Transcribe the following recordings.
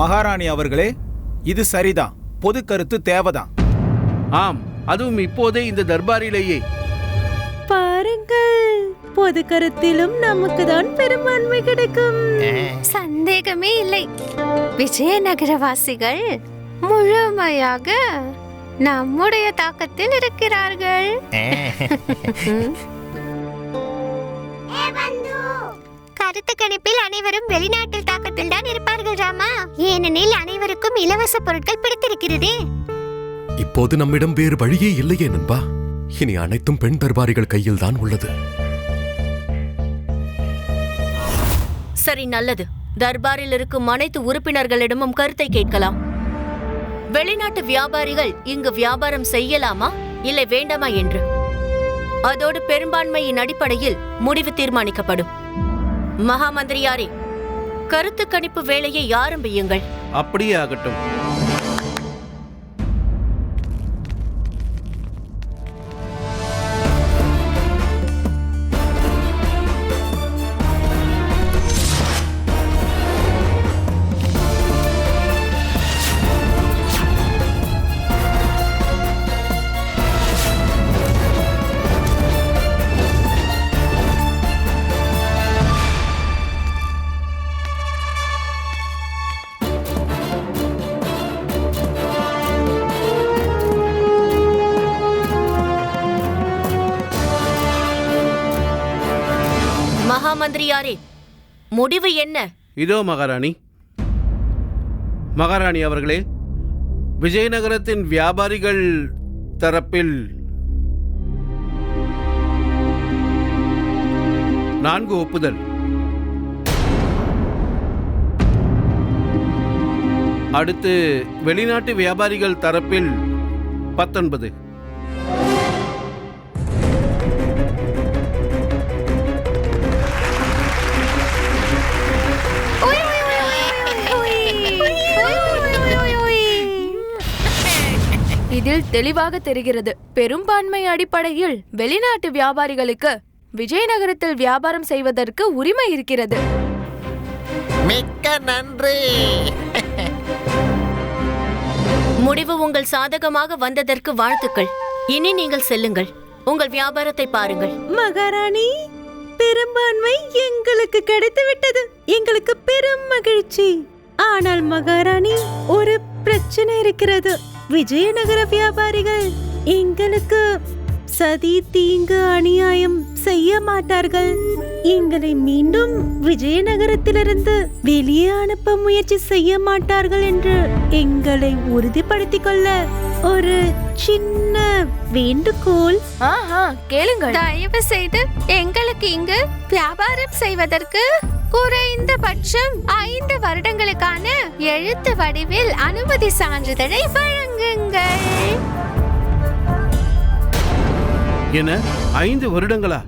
மகாராணி அவர்களே இது சரிதான் பொது கருத்து தேவைதான் ஆம் அதுவும் இப்போதே இந்த தர்பாரிலேயே. பாருங்கள் பொது கருத்திலும் நமக்கு தான் பெரும்பான்மை கிடைக்கும். சந்தேகமே இல்லை. விஜயநகரவாசிகள் முழுமையாக நம்முடைய தாக்கத்தில் இருக்கிறார்கள். கருத்து கணிப்பில் அனைவரும் வெளிநாட்டில் தாக்கத்தில் தான் இருப்பார்கள் ராமா. ஏனெனில் அனைவருக்கும் இலவச பொருட்கள் பிடித்திருக்கிறதே. இப்போது நம்மிடம் வேறு வழியே இல்லையே நண்பா. இனி அனைத்தும் பெண் தர்பாரிகள் கையில் தான் உள்ளது. சரி நல்லது. தர்பாரில் இருக்கும் அனைத்து உறுப்பினர்களிடமும் கருத்தை கேட்கலாம். வெளிநாட்டு வியாபாரிகள் இங்கு வியாபாரம் செய்யலாமா? இல்லை வேண்டாமா என்று? அதோடு பெரும்பான்மையின் அடிப்படையில் முடிவு தீர்மானிக்கப்படும். மகாமந்திரியாரே கருத்து கணிப்பு வேலையை ஆரம்பியுங்கள். அப்படியே ஆகட்டும். முடிவு என்ன? இதோ மகாராணி. மகாராணி அவர்களே விஜயநகரத்தின் வியாபாரிகள் தரப்பில் நான்கு ஒப்புதல். அடுத்து வெளிநாட்டு வியாபாரிகள் தரப்பில் பத்தொன்பது. இதில் தெளிவாக தெரிகிறது. பெரும்பான்மை அடிப்படையில் வெளிநாட்டு வியாபாரிகளுக்கு விஜயநகரத்தில் வியாபாரம் செய்வதற்கு உரிமை இருக்கிறது. மிக்க நன்றி. முடிவு உங்கள் சாதகமாக வந்ததற்கு வாழ்த்துக்கள். இனி நீங்கள் செல்லுங்கள். உங்கள் வியாபாரத்தை பாருங்கள். மகாராணி பெரும்பான்மை எங்களுக்கு கிடைத்து விட்டது எங்களுக்கு பெரும் மகிழ்ச்சி. ஆனால் மகாராணி ஒரு பிரச்சனை இருக்கிறது. விஜயநகர வியாபாரிகள் எங்களுக்கு சதி தீங்கு அநியாயம் செய்ய மாட்டார்கள். எங்களை மீண்டும் விஜயநகரத்திலிருந்து வெளியே அனுப்ப முயற்சி செய்ய மாட்டார்கள் என்று எங்களை உறுதிப்படுத்திக் கொள்ள ஒரு சின்ன வேண்டுகோள். ஆஹா கேளுங்கள். தயவு செய்து எங்களுக்கு இங்கு வியாபாரம் செய்வதற்கு குறைந்தபட்சம் ஐந்து வருடங்களுக்கான எழுத்து வடிவில் அனுமதி சான்றிதழை வழங்குங்கள். என ஐந்து வருடங்களா?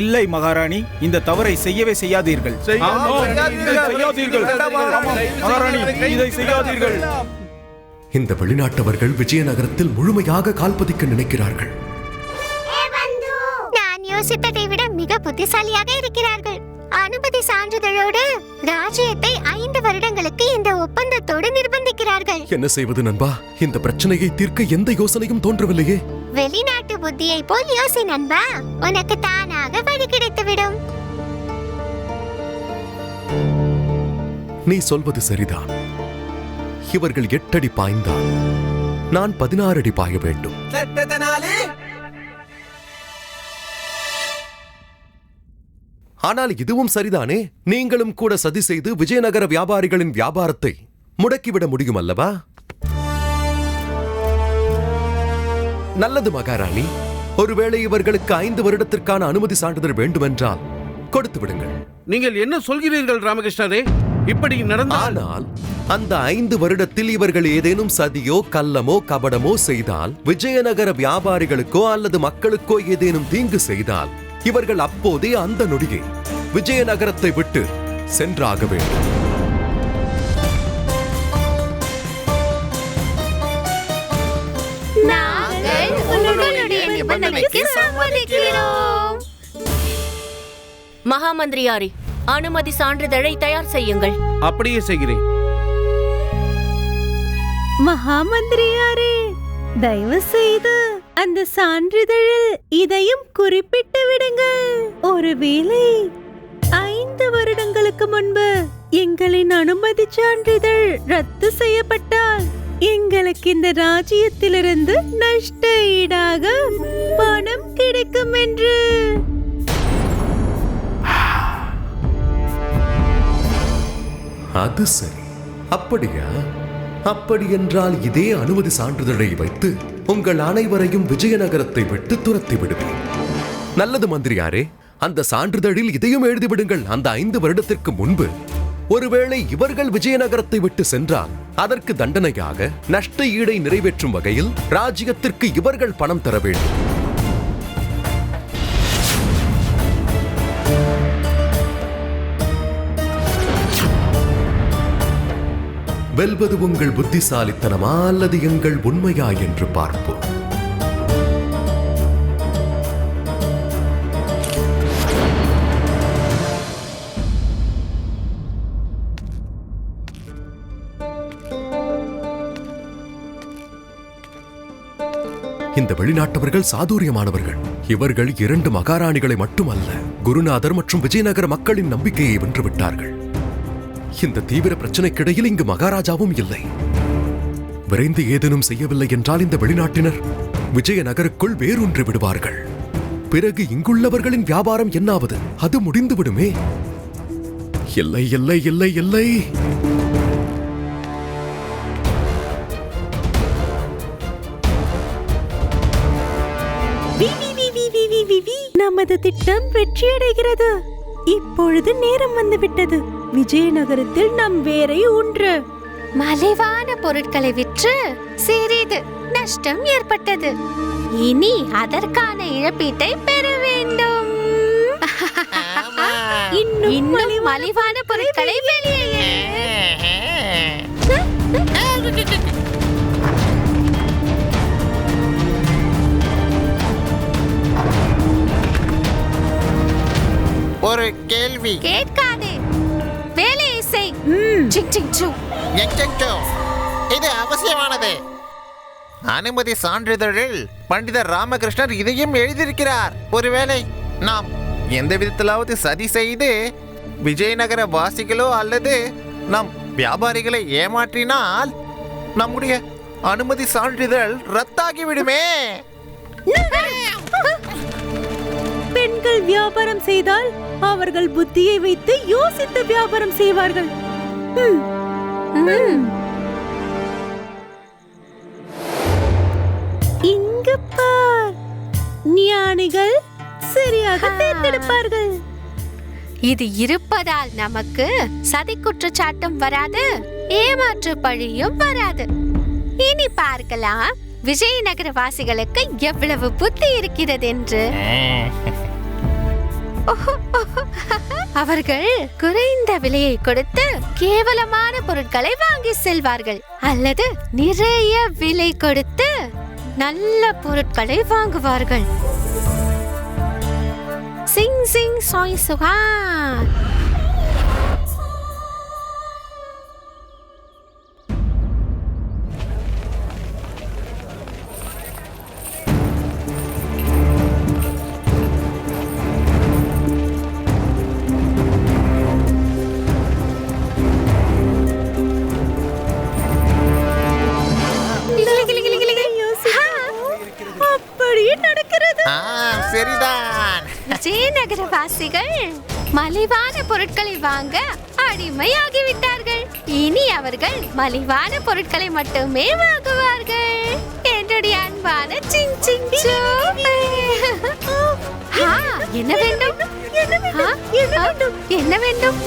இல்லை மகாராணி இந்த தவறை செய்யவே செய்யாதீர்கள். இந்த வெளிநாட்டவர்கள் விஜயநகரத்தில் முழுமையாக கால்பதிக்க நினைக்கிறார்கள். நான் யோசித்ததை விட மிக புத்திசாலியாக இருக்கிறார்கள். அனுமதி சான்றிதழோடு ராஜ்யத்தை ஐந்து வருடங்களுக்கு இந்த ஒப்பந்தத்தோடு நிர்பந்திக்கிறார்கள். என்ன செய்வது நண்பா? இந்த பிரச்சனையை தீர்க்க எந்த யோசனையும் தோன்றவில்லையே. வெளிநாட்டு புத்தியை போல் யோசி நண்பா. உனக்கு தானாக வழி கிடைத்துவிடும். நீ சொல்வது சரிதான். இவர்கள் எட்டடி பாய்ந்தால் நான் பதினாறு அடி பாய வேண்டும். ஆனால் இதுவும் சரிதானே? நீங்களும் கூட சதி செய்து விஜயநகர வியாபாரிகளின் வியாபாரத்தை முடக்கிவிட முடியும் அல்லவா நல்லது மகாராணி. ஒருவேளை இவர்களுக்கு ஐந்து வருடத்திற்கான அனுமதி சான்றிதழ் வேண்டுமென்றால் கொடுத்து விடுங்கள். நீங்கள் என்ன சொல்கிறீர்கள் ராமகிருஷ்ணரே? இப்படி நடந்தால் ஆனால் அந்த ஐந்து வருடத்தில் இவர்கள் ஏதேனும் சதியோ கள்ளமோ கபடமோ செய்தால் விஜயநகர வியாபாரிகளுக்கோ அல்லது மக்களுக்கோ ஏதேனும் தீங்கு செய்தால் இவர்கள் அப்போதே அந்த நொடியை விஜயநகரத்தை விட்டு சென்றாக வேண்டும். மகாமந்திரியாரே அனுமதி சான்றிதழை தயார் செய்யுங்கள். அப்படியே செய்கிறேன். மகாமந்திரியாரே தயவு செய்து அந்த சான்றிதழில் இதையும் குறிப்பிட்டு விடுங்கள். ஒருவேளை ஐந்து வருடங்களுக்கு முன்பு எங்களின் அனுமதி சான்றிதழ் ரத்து செய்யப்பட்டால் எங்களுக்கு இந்த ராஜ்யத்திலிருந்து நஷ்ட ஈடாக பணம் கிடைக்கும் என்று. அது சரி. அப்படியா? அப்படி என்றால் இதே அனுமதி சான்றிதழை வைத்து உங்கள் அனைவரையும் விஜயநகரத்தை விட்டு துரத்தி விடுவேன். நல்லது மந்திரியாரே அந்த சான்றிதழில் இதையும் எழுதிவிடுங்கள் அந்த ஐந்து வருடத்திற்கு முன்பு ஒருவேளை இவர்கள் விஜயநகரத்தை விட்டு சென்றால் அதற்கு தண்டனையாக நஷ்ட ஈடை நிறைவேற்றும் வகையில் ராஜ்யத்திற்கு இவர்கள் பணம் தர வேண்டும். வெல்வது உங்கள் புத்திசாலித்தனமா அல்லது எங்கள் உண்மையா என்று பார்ப்போம். இந்த வெளிநாட்டவர்கள் சாதுரியமானவர்கள். இவர்கள் இரண்டு மகாராணிகளை மட்டுமல்ல குருநாதர் மற்றும் விஜயநகர மக்களின் நம்பிக்கையை வென்றுவிட்டார்கள் இந்த தீவிர பிரச்சனைக்கிடையில் இங்கு மகாராஜாவும் இல்லை. விரைந்து ஏதேனும் செய்யவில்லை என்றால் இந்த வெளிநாட்டினர் விஜயநகருக்குள் வேரூன்றி விடுவார்கள். பிறகு இங்குள்ளவர்களின் வியாபாரம் என்னாவது? அது முடிந்துவிடுமே. இல்லை இல்லை இல்லை இல்லை. நமது திட்டம் வெற்றியடைகிறது. இப்பொழுது நேரம் வந்துவிட்டது. விஜயநகரத்தில் நம் வேரை ஊன்று. மலிவான பொருட்களை விற்று சிறிது நஷ்டம் ஏற்பட்டது. இனி அதற்கான இழப்பீட்டை பெற வேண்டும். இன்னும் இன்னும் மலிவான பொருட்களை வெளியே ஒரு கேள்வி. கேட்காதே. வேலையை செய். சிங் சிங் சு எச்சோ இது அவசியமானது. அனுமதி சான்றிதழில் பண்டிதர் ராமகிருஷ்ணர் இதையும் எழுதியிருக்கிறார். ஒருவேளை நாம் எந்த விதத்திலாவது சதி செய்து விஜயநகர வாசிகளோ அல்லது நம் வியாபாரிகளை ஏமாற்றினால் நம்முடைய அனுமதி சான்றிதழ் ரத்தாகிவிடுமே. பெண்கள் வியாபாரம் செய்தால் அவர்கள் புத்தியை வைத்து யோசித்து வியாபாரம் செய்வார்கள். இங்கு பார். ஞானிகள் சரியாக தேர்ந்தெடுப்பார்கள். இது இருப்பதால் நமக்கு சதி குற்றச்சாட்டும் வராது ஏமாற்று பழியும் வராது. இனி பார்க்கலாம் விஜயநகர வாசிகளுக்கு எவ்வளவு புத்தி இருக்கிறது என்று. அவர்கள் குறைந்த விலையை கொடுத்து கேவலமான பொருட்களை வாங்கி செல்வார்கள். அல்லது நிறைய விலை கொடுத்து நல்ல பொருட்களை வாங்குவார்கள். சிங் சிங் சாய் சுகான் விஜயநகர மலிவான பொருட்களை வாங்க அடிமையாகிவிட்டார்கள். இனி அவர்கள் மலிவான பொருட்களை மட்டுமே வாங்குவார்கள். என்னுடைய அன்பான சிங் சிங் என்ன வேண்டும்? என்ன வேண்டும்?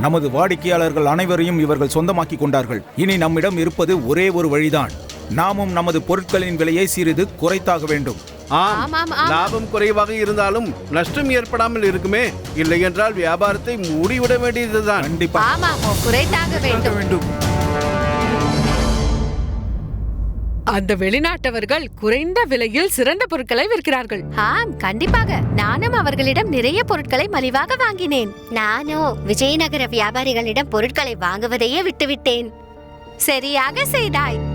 நமது வாடிக்கையாளர்கள் அனைவரையும் இவர்கள் சொந்தமாக்கி கொண்டார்கள். இனி நம்மிடம் இருப்பது ஒரே ஒரு வழிதான். நாமும் நமது பொருட்களின் விலையை சிறிது குறைத்தாக வேண்டும். ஆம். லாபம் குறைவாக இருந்தாலும் நஷ்டம் ஏற்படாமல் இருக்குமே. இல்லை என்றால் வியாபாரத்தை மூடிவிட வேண்டியதுதான். கண்டிப்பா. ஆமாம் குறைத்தாக வேண்டும். வேண்டும். அந்த வெளிநாட்டவர்கள் குறைந்த விலையில் சிறந்த பொருட்களை விற்கிறார்கள். ஆம் கண்டிப்பாக. நானும் அவர்களிடம் நிறைய பொருட்களை மலிவாக வாங்கினேன். நானோ விஜயநகர வியாபாரிகளிடம் பொருட்களை வாங்குவதையே விட்டுவிட்டேன். சரியாக செய்தாய்.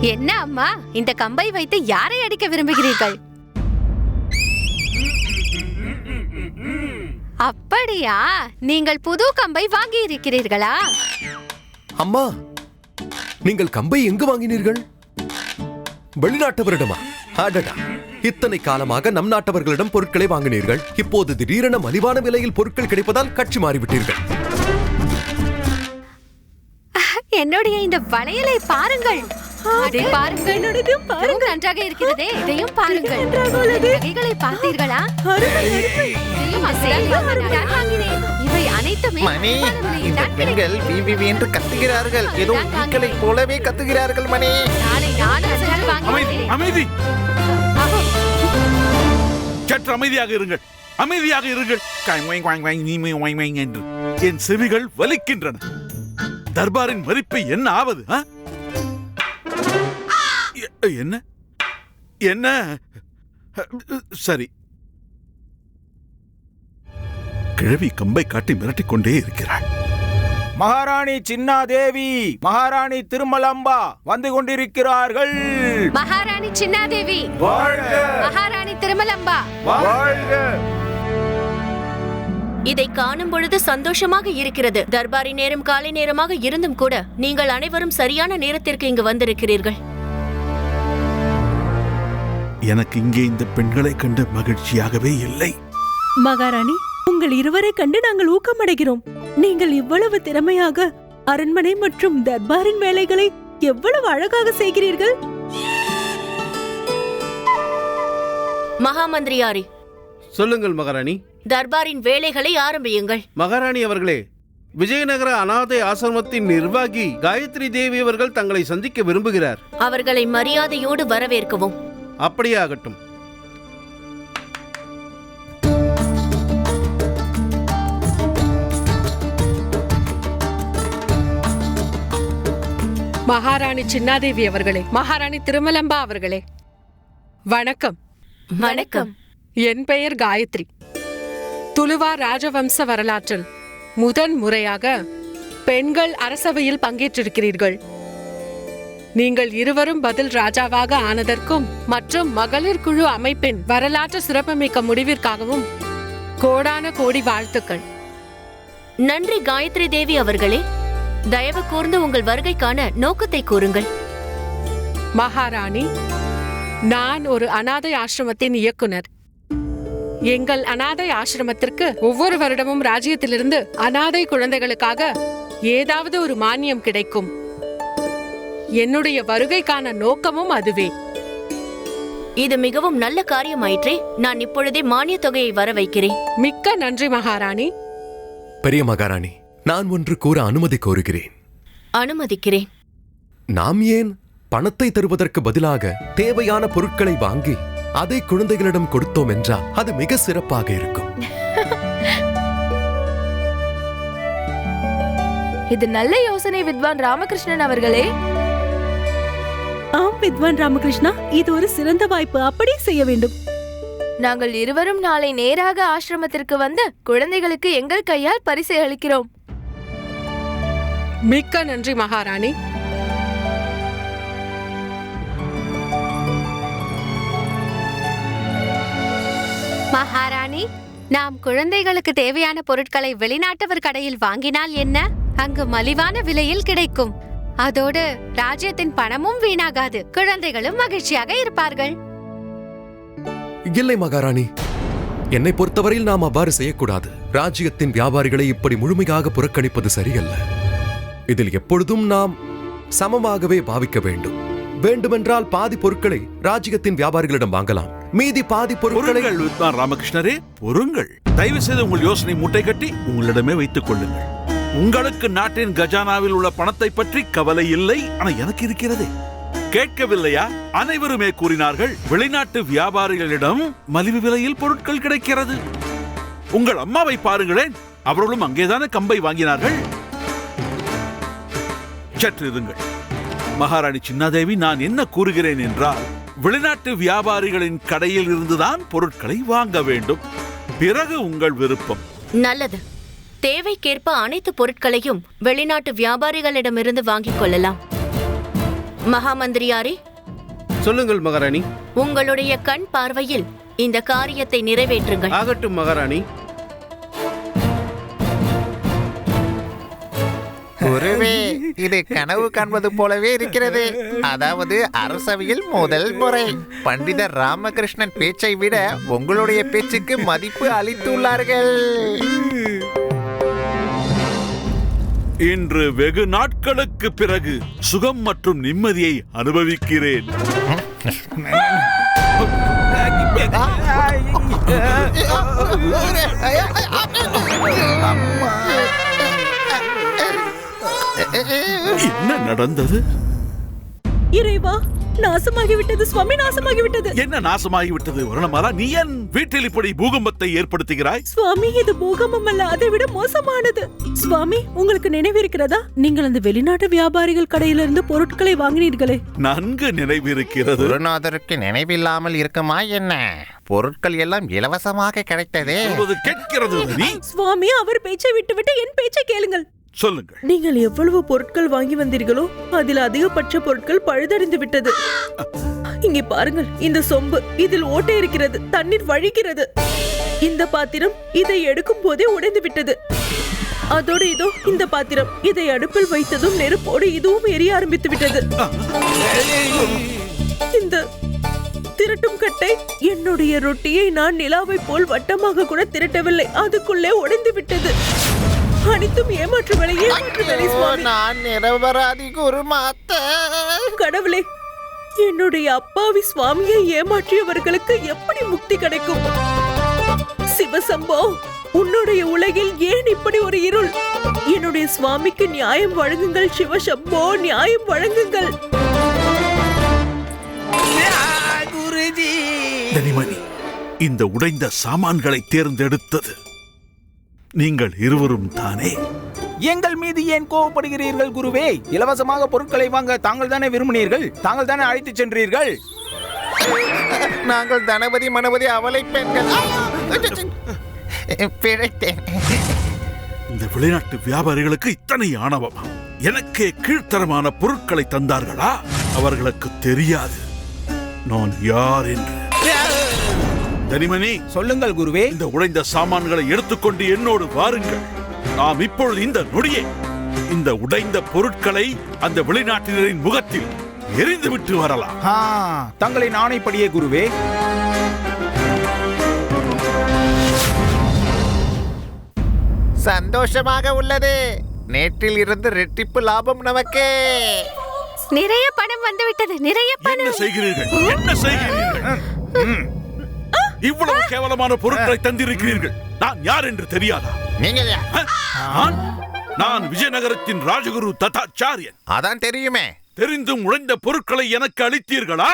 என்ன அம்மா? இந்த கம்பை வைத்து யாரை அடிக்க விரும்புகிறீர்கள்? அப்படியா? நீங்கள் புது கம்பை வாங்கி இருக்கிறீர்களா அம்மா நீங்கள் கம்பை எங்கு வாங்கினீர்கள்? வெளிநாட்டவரிடமா? அடடா. இத்தனை காலமாக நம் நாட்டவர்களிடம் பொருட்களை வாங்கினீர்கள். இப்போது திடீரென மலிவான விலையில் பொருட்கள் கிடைப்பதால் கட்சி மாறிவிட்டீர்கள். என்னுடைய இந்த வளையலை பாருங்கள். அதை பாருங்கள். என்னோடதையும் பாருங்க. இதுவும் நன்றாக இருக்கிறதே. இதையும் பாருங்கள். நன்றாக உள்ளது. நகைகளை பார்த்தீர்களா. இவை அனைத்துமே மணி இந்த பெண்கள் விவி என்று கத்துகிறார்கள். ஏதோ ஈக்களை போலவே கத்துகிறார்கள் மணி. நாளை நானும் அமைதி சற்று அமைதியாக இருங்கள். அமைதியாக இருங்கள். என்று. என் செவிகள் வலிக்கின்றன. தர்பாரின் மதிப்பு என்ன ஆவது என்ன? என்ன? சரி. கிழவி கம்பை காட்டி மிரட்டிக் கொண்டே இருக்கிறாள். மகாராணி சின்னாதேவி மகாராணி திருமலம்பா வந்து கொண்டிருக்கிறார்கள். மகாராணி சின்னாதேவி. மகாராணி திருமலம்பா. இதை காணும் பொழுது சந்தோஷமாக இருக்கிறது. தர்பாரி நேரம் காலை நேரமாக இருந்தும் கூட நீங்கள் அனைவரும் சரியான நேரத்திற்கு இங்கு வந்திருக்கிறீர்கள். எனக்கு இங்கே இந்த பெண்களை கண்டு மகிழ்ச்சியாகவே இல்லை. மகாராணி உங்கள் இருவரை கண்டு நாங்கள் ஊக்கமடைகிறோம். நீங்கள் இவ்வளவு திறமையாக அரண்மனை மற்றும் தர்பாரின் வேலைகளை எவ்வளவு அழகாக செய்கிறீர்கள்? மகாமந்திரியாரி. சொல்லுங்கள் மகாராணி. தர்பாரின் வேலைகளை ஆரம்பியுங்கள். மகாராணி அவர்களே விஜயநகர அனாதை ஆசிரமத்தின் நிர்வாகி காயத்ரி தேவி அவர்கள் தங்களை சந்திக்க விரும்புகிறார். அவர்களை மரியாதையோடு வரவேற்கவும். அப்படியே ஆகட்டும் மகாராணி சின்னாதேவி அவர்களே மகாராணி திருமலம்பா அவர்களே. வணக்கம். வணக்கம். என் பெயர் காயத்ரி. துலுவா ராஜவம்ச வரலாற்றில் முதன் முறையாக பெண்கள் அரசவையில் பங்கேற்றிருக்கிறீர்கள். நீங்கள் இருவரும் பதில் ராஜாவாக ஆனதற்கும் மற்றும் மகளிர் குழு அமைப்பின் வரலாற்று சிறப்புமிக்க முடிவிற்காகவும் கோடான கோடி வாழ்த்துக்கள். நன்றி காயத்ரி தேவி அவர்களே. தயவு கூர்ந்து உங்கள் வருகைக்கான நோக்கத்தை கூறுங்கள். மகாராணி நான் ஒரு அனாதை ஆசிரமத்தின் இயக்குனர். எங்கள் அனாதை ஆசிரமத்திற்கு ஒவ்வொரு வருடமும் ராஜ்யத்திலிருந்து அனாதை குழந்தைகளுக்காக ஏதாவது ஒரு மானியம் கிடைக்கும். என்னுடைய வருகைக்கான நோக்கமும் அதுவே. இது மிகவும் நல்ல காரியமாயிற்றே. நான் இப்பொழுதே மானியத் தொகையை வர வைக்கிறேன் மிக்க நன்றி மகாராணி. பெரிய மகாராணி நான் ஒன்று கூற அனுமதி கோருகிறேன். அனுமதிக்கிறேன். நாம் ஏன் பணத்தை தருவதற்கு பதிலாக தேவையான பொருட்களை வாங்கி அதை குழந்தைகளிடம் கொடுத்தோம் என்றால் அது மிக சிறப்பாக இருக்கும். இது நல்ல யோசனை வித்வான் ராமகிருஷ்ணன் அவர்களே. ஆம் வித்வான் ராமகிருஷ்ணா இது ஒரு சிறந்த வாய்ப்பு. அப்படியே செய்ய வேண்டும். நாங்கள் இருவரும் நாளை நேராக ஆசிரமத்திற்கு வந்து குழந்தைகளுக்கு எங்கள் கையால் பரிசை அளிக்கிறோம். மிக்க நன்றி மகாராணி. மகாராணி நாம் குழந்தைகளுக்கு தேவையான பொருட்களை வெளிநாட்டவர் கடையில் வாங்கினால் என்ன? அங்கு மலிவான விலையில் கிடைக்கும். அதோடு ராஜ்யத்தின் பணமும் வீணாகாது. குழந்தைகளும் மகிழ்ச்சியாக இருப்பார்கள். இல்லை மகாராணி. என்னை பொறுத்தவரையில் நாம் அவ்வாறு செய்யக்கூடாது. ராஜ்யத்தின் வியாபாரிகளை இப்படி முழுமையாக புறக்கணிப்பது சரியல்ல. இதில் எப்பொழுதும் நாம் சமமாகவே பாவிக்க வேண்டும். வேண்டுமென்றால் பாதி பொருட்களை ராஜ்யத்தின் வியாபாரிகளிடம் வாங்கலாம். மீதி பாதி பொருட்களை ராமகிருஷ்ணரே பொருங்கள் தயவு செய்து உங்கள் யோசனை மூட்டை கட்டி உங்களிடமே வைத்துக் கொள்ளுங்கள். உங்களுக்கு நாட்டின் கஜானாவில் உள்ள பணத்தை பற்றி கவலை இல்லை ஆனா எனக்கு இருக்கிறது. கேட்கவில்லையா? அனைவருமே கூறினார்கள் வெளிநாட்டு வியாபாரிகளிடம் மலிவு விலையில் பொருட்கள் கிடைக்கிறது. உங்கள் அம்மாவை பாருங்களேன் அவர்களும் அங்கேதானே கம்பை வாங்கினார்கள். சற்று இருங்கள். மகாராணி சின்னாதேவி நான் என்ன கூறுகிறேன் என்றால் வெளிநாட்டு வியாபாரிகளின் கடையில் இருந்துதான் பொருட்களை வாங்க வேண்டும். பிறகு உங்கள் விருப்பம். நல்லது. தேவைக்கேற்ப அனைத்து பொருட்களையும் வெளிநாட்டு வியாபாரிகளிடமிருந்து வாங்கிக் கொள்ளலாம். மகாமந்திரியாரே சொல்லுங்கள் மகாராணி. உங்களுடைய கண் பார்வையில் இந்த காரியத்தை நிறைவேற்றுங்கள். ஆகட்டும் மகாராணி. குருவே இது கனவு காண்பது போலவே இருக்கிறது. அதாவது அரசவையில் முதல் முறை. பண்டிதர் ராமகிருஷ்ணன் பேச்சை விட உங்களுடைய பேச்சுக்கு மதிப்பு அளித்துள்ளார்கள். இன்று வெகு நாட்களுக்கு பிறகு சுகம் மற்றும் நிம்மதியை அனுபவிக்கிறேன் என்ன நடந்தது இறைவா நாசமாகிவிட்டது சுவாமி நாசமாகிவிட்டது. என்ன நாசமாகிவிட்டது? வருணமாலா நீ என் வீட்டில் இப்படி பூகம்பத்தை ஏற்படுத்துகிறாய்? சுவாமி இது பூகம்பம் அல்ல அதை விட மோசமானது. சுவாமி உங்களுக்கு நினைவிருக்கிறதா? நீங்கள் அந்த வெளிநாட்டு வியாபாரிகள் கடையிலிருந்து பொருட்களை வாங்கினீர்களே. நன்கு நினைவிருக்கிறது. குருநாதருக்கு நினைவில்லாமல் இருக்குமா என்ன? பொருட்கள் எல்லாம் இலவசமாக கிடைத்ததே. கேட்கிறது நீ. சுவாமி அவர் பேச்சை விட்டுவிட்டு என் பேச்சை கேளுங்கள். சொல்லுங்கள். நீங்கள் எவ்வளவு பொருட்கள் வாங்கி வந்தீர்களோ அதில் அதிகபட்ச பொருட்கள் பழுதடைந்து விட்டது. இங்கே பாருங்கள் இந்த சொம்பு இதில் ஓட்டை இருக்கிறது தண்ணீர் வழிகிறது. இந்த பாத்திரம் இதை எடுக்கும் போதே உடைந்து விட்டது. அதோடு இதோ இந்த பாத்திரம் இதை அடுப்பில் வைத்ததும் நெருப்போடு இதுவும் எரிய ஆரம்பித்து விட்டது. இந்த திரட்டும் கட்டை என்னுடைய ரொட்டியை நான் நிலாவை போல் வட்டமாக கூட திரட்டவில்லை அதுக்குள்ளே உடைந்து விட்டது. அனைத்தும் ஏமாற்று வேலை ஏமாற்று வேலை சுவாமி. நான் நிரபராதி குருமாத்த. கடவுளே என்னுடைய அப்பாவி சுவாமியை ஏமாற்றியவர்களுக்கு எப்படி முக்தி கிடைக்கும்? சிவசம்போ உன்னுடைய உலகில் ஏன் இப்படி ஒரு இருள்? என்னுடைய சுவாமிக்கு நியாயம் வழங்குங்கள் சிவசம்போ நியாயம் வழங்குங்கள். தனிமணி இந்த உடைந்த சாமான்களை தேர்ந்தெடுத்தது. நீங்கள் இருவரும் தானே? எங்கள் மீது ஏன் கோவப்படுகிறீர்கள் குருவே? இலவசமாக பொருட்களை வாங்க தாங்கள் தானே விரும்பினீர்கள்? தாங்கள் தானே அழைத்துச் சென்றீர்கள்? நாங்கள் தனபதி மனபதி அவளை பெண்கள். பிழைத்தேன். இந்த வெளிநாட்டு வியாபாரிகளுக்கு இத்தனை ஆணவமா. எனக்கே கீழ்த்தரமான பொருட்களை தந்தார்களா? அவர்களுக்கு தெரியாது. நான் யார் என்று? தனிமணி சொல்லுங்கள் குருவே. இந்த உடைந்த சாமான்களை எடுத்துக்கொண்டு என்னோடு வாருங்கள். நாம் இப்பொழுது இந்த நொடியே இந்த உடைந்த பொருட்களை அந்த வெளிநாட்டினரின் முகத்தில் எரிந்து விட்டு வரலாம். ஆ தங்களின் ஆணைப்படியே குருவே. சந்தோஷமாக உள்ளது. நேற்றில் இருந்து ரெட்டிப்பு லாபம் நமக்கே. நிறைய பணம் வந்துவிட்டது நிறைய என்ன பணம் செய்கிறீர்கள்? என்ன செய்கிறீர்கள். இவ்வளவு கேவலமான பொருட்களை தந்திருக்கிறீர்கள். நான் யார் என்று தெரியாதா? நான்? நான் விஜயநகரத்தின் ராஜகுரு தத்தாச்சாரியன். அதான் தெரியுமே. தெரிந்தும் உழைந்த பொருட்களை எனக்கு அளித்தீர்களா?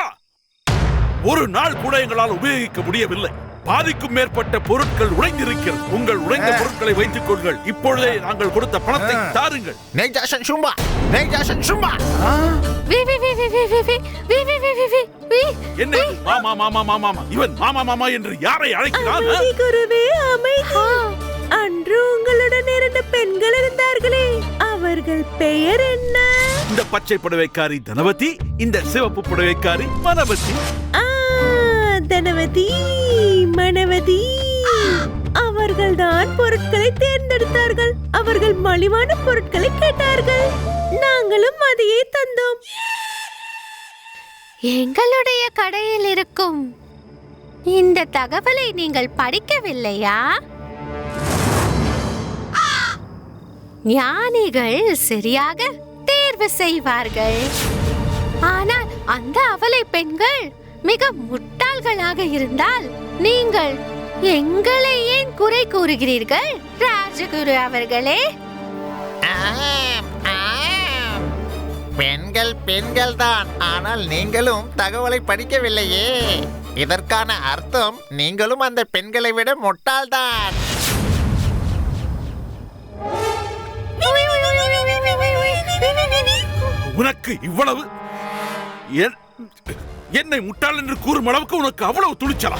ஒரு நாள் கூட எங்களால் உபயோகிக்க முடியவில்லை. பாதிக்கும் மேற்பட்ட பொருட்கள் உடைந்திருக்கிறது உங்கள் உடைந்த பொருட்களை வைத்துக் கொள்கள் இப்பொழுதே நாங்கள் கொடுத்த பணத்தை தாருங்கள் நெய்ஜாசன் சும்மா நெய்ஜாசன் சும்மா என்ன மாமா மாமா மாமா இவன் மாமா மாமா என்று யாரை அழைக்கிறான் அன்று உங்களுடன் இரண்டு பெண்கள் இருந்தார்களே அவர்கள் பெயர் என்ன இந்த பச்சை புடவைக்காரி தனவதி இந்த சிவப்பு புடவைக்காரி மனவதி ஆ தனவதி மணவதி. அவர்கள்தான் பொருட்களை தேர்ந்தெடுத்தார்கள். அவர்கள் மலிவான பொருட்களை கேட்டார்கள். நாங்களும் அதையே தந்தோம். எங்களுடைய கடையில் இருக்கும் இந்த தகவலை நீங்கள் படிக்கவில்லையா? ஞானிகள் சரியாக தேர்வு செய்வார்கள். ஆனால் அந்த அவலை பெண்கள் மிக முட்டாள்களாக இருந்தால் நீங்கள் எங்களை ஏன் குறை கூறுகிறீர்கள் ராஜகுரு அவர்களே? ஆம், ஆம். பெண்கள் பெண்கள் தான் ஆனால் நீங்களும் தகவலை படிக்கவில்லையே. இதற்கான அர்த்தம் நீங்களும் அந்த பெண்களை விட முட்டாள்தான். உனக்கு இவ்வளவு? என்னை முட்டாள் என்று கூறும் அளவுக்கு உனக்கு அவ்வளவு துணிச்சலா?